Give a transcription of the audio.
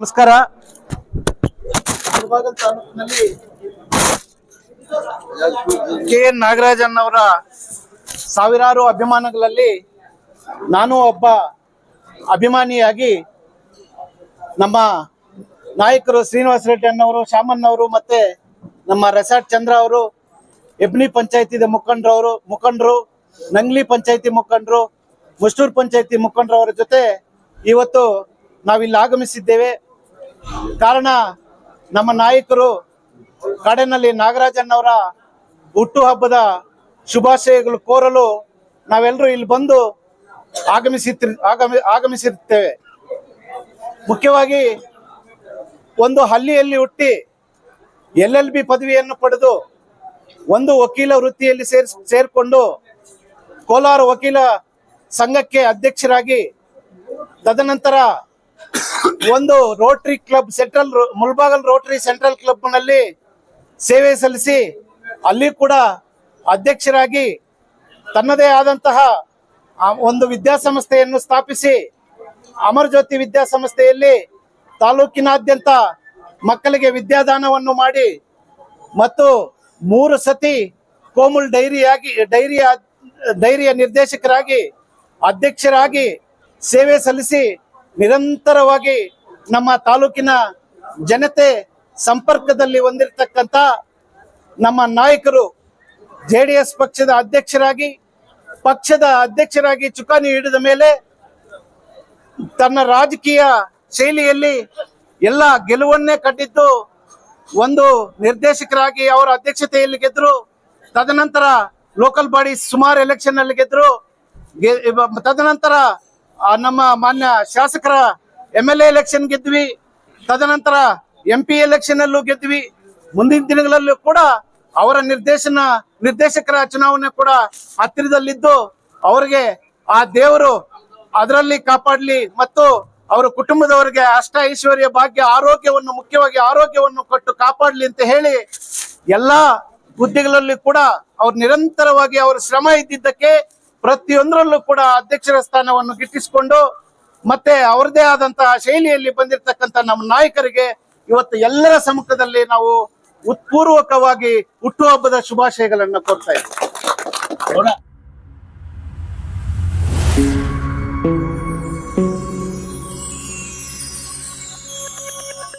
ನಮಸ್ಕಾರ. K N Nagarajan ಅವರ ಸಾವಿರಾರು ಅಭಿಮಾನಗಳಲ್ಲಿ ನಾನು ಒಬ್ಬ ಅಭಿಮಾನಿಯಾಗಿ ನಮ್ಮ ನಾಯಕರು ಶ್ರೀನಿವಾಸ ರೆಡ್ಡಿ ಅಣ್ಣವರು ಅವರು ಮತ್ತೆ ನಮ್ಮ ರೆಸಾರ್ಟ್ ಚಂದ್ರ ಅವರು ಎಬ್ನಿ ಪಂಚಾಯತಿ ಮುಖಂಡರವರು ಮುಖಂಡರು ನಂಗ್ಲಿ ಪಂಚಾಯತಿ ಮುಖಂಡರು ಮುಷ್ಟೂರ್ ಪಂಚಾಯತಿ ಮುಖಂಡರವರ ಜೊತೆ ಇವತ್ತು ನಾವಿಲ್ಲಿ ಆಗಮಿಸಿದ್ದೇವೆ. ಕಾರಣ ನಮ್ಮ ನಾಯಕರು ಕಾಡಿನಲ್ಲಿ ನಾಗರಾಜನ್ನವರ ಹುಟ್ಟುಹಬ್ಬದ ಶುಭಾಶಯಗಳು ಕೋರಲು ನಾವೆಲ್ಲರೂ ಇಲ್ಲಿ ಬಂದು ಆಗಮಿಸಿ ಆಗಮಿ ಆಗಮಿಸಿರ್ತೇವೆ. ಮುಖ್ಯವಾಗಿ ಒಂದು ಹಳ್ಳಿಯಲ್ಲಿ ಹುಟ್ಟಿ ಎಲ್ ಎಲ್ ಬಿ ಪದವಿಯನ್ನು ಪಡೆದು ಒಂದು ವಕೀಲ ವೃತ್ತಿಯಲ್ಲಿ ಸೇರ್ ಸೇರಿಕೊಂಡು ಕೋಲಾರ ವಕೀಲ ಸಂಘಕ್ಕೆ ಅಧ್ಯಕ್ಷರಾಗಿ ತದನಂತರ ಒಂದು rotary club central Mulbagal rotary central ಕ್ಲಬ್ನಲ್ಲಿ ಸೇವೆ ಸಲ್ಲಿಸಿ ಅಲ್ಲಿ ಕೂಡ ಅಧ್ಯಕ್ಷರಾಗಿ ತನ್ನದೇ ಆದಂತಹ ಒಂದು ವಿದ್ಯಾಸಂಸ್ಥೆಯನ್ನು ಸ್ಥಾಪಿಸಿ ಅಮರ್ ಜ್ಯೋತಿ ವಿದ್ಯಾಸಂಸ್ಥೆಯಲ್ಲಿ ತಾಲೂಕಿನಾದ್ಯಂತ ಮಕ್ಕಳಿಗೆ ವಿದ್ಯಾದಾನವನ್ನು ಮಾಡಿ ಮತ್ತು ಮೂರು ಸತಿ ಕೋಮುಲ್ ಡೈರಿಯಾಗಿ, ಡೈರಿಯ ಡೈರಿಯ ನಿರ್ದೇಶಕರಾಗಿ ಅಧ್ಯಕ್ಷರಾಗಿ ಸೇವೆ ಸಲ್ಲಿಸಿ ನಿರಂತರವಾಗಿ ನಮ್ಮ ತಾಲೂಕಿನ ಜನತೆ ಸಂಪರ್ಕದಲ್ಲಿ ಹೊಂದಿರತಕ್ಕಂತ ನಮ್ಮ ನಾಯಕರು ಜೆ ಡಿ ಎಸ್ ಪಕ್ಷದ ಅಧ್ಯಕ್ಷರಾಗಿ ಪಕ್ಷದ ಅಧ್ಯಕ್ಷರಾಗಿ ಚುಕಾನಿ ಹಿಡಿದ ಮೇಲೆ ತನ್ನ ರಾಜಕೀಯ ಶೈಲಿಯಲ್ಲಿ ಎಲ್ಲ ಗೆಲುವನ್ನೇ ಕಟ್ಟಿದ್ದು ಒಂದು ನಿರ್ದೇಶಕರಾಗಿ ಅವರ ಅಧ್ಯಕ್ಷತೆಯಲ್ಲಿ ಗೆದ್ರು. ತದನಂತರ ಲೋಕಲ್ ಬಾಡಿ ಸುಮಾರು ಎಲೆಕ್ಷನ್ ಅಲ್ಲಿ ಗೆದ್ರು. ತದನಂತರ ನಮ್ಮ ಮಾನ್ಯ ಶಾಸಕರ ಎಂ ಎಲ್ ಎಲೆಕ್ಷನ್ ಗೆದ್ವಿ. ತದನಂತರ ಎಂ ಪಿ ಎಲೆಕ್ಷನ್ ಅಲ್ಲೂ ಗೆದ್ವಿ. ಮುಂದಿನ ದಿನಗಳಲ್ಲೂ ಕೂಡ ಅವರ ನಿರ್ದೇಶನ, ನಿರ್ದೇಶಕರ ಚುನಾವಣೆ ಕೂಡ ಹತ್ತಿರದಲ್ಲಿದ್ದು ಅವರಿಗೆ ಆ ದೇವರು ಅದರಲ್ಲಿ ಕಾಪಾಡಲಿ ಮತ್ತು ಅವರ ಕುಟುಂಬದವರಿಗೆ ಅಷ್ಟ ಐಶ್ವರ್ಯ, ಭಾಗ್ಯ, ಆರೋಗ್ಯವನ್ನು, ಮುಖ್ಯವಾಗಿ ಆರೋಗ್ಯವನ್ನು ಕೊಟ್ಟು ಕಾಪಾಡಲಿ ಅಂತ ಹೇಳಿ ಎಲ್ಲಾ ಹುದ್ದೆಗಳಲ್ಲಿ ಕೂಡ ಅವ್ರು ನಿರಂತರವಾಗಿ ಅವರ ಶ್ರಮ ಇದ್ದಿದ್ದಕ್ಕೆ ಪ್ರತಿಯೊಂದರಲ್ಲೂ ಕೂಡ ಅಧ್ಯಕ್ಷರ ಸ್ಥಾನವನ್ನು ಗಿಟ್ಟಿಸಿಕೊಂಡು ಮತ್ತೆ ಅವರದೇ ಆದಂತಹ ಶೈಲಿಯಲ್ಲಿ ಬಂದಿರತಕ್ಕಂತ ನಮ್ಮ ನಾಯಕರಿಗೆ ಇವತ್ತು ಎಲ್ಲರ ಸಮ್ಮುಖದಲ್ಲಿ ನಾವು ಉತ್ಪೂರ್ವಕವಾಗಿ ಹುಟ್ಟುಹಬ್ಬದ ಶುಭಾಶಯಗಳನ್ನು ಕೊಡ್ತಾ ಇದ್ದೀವಿ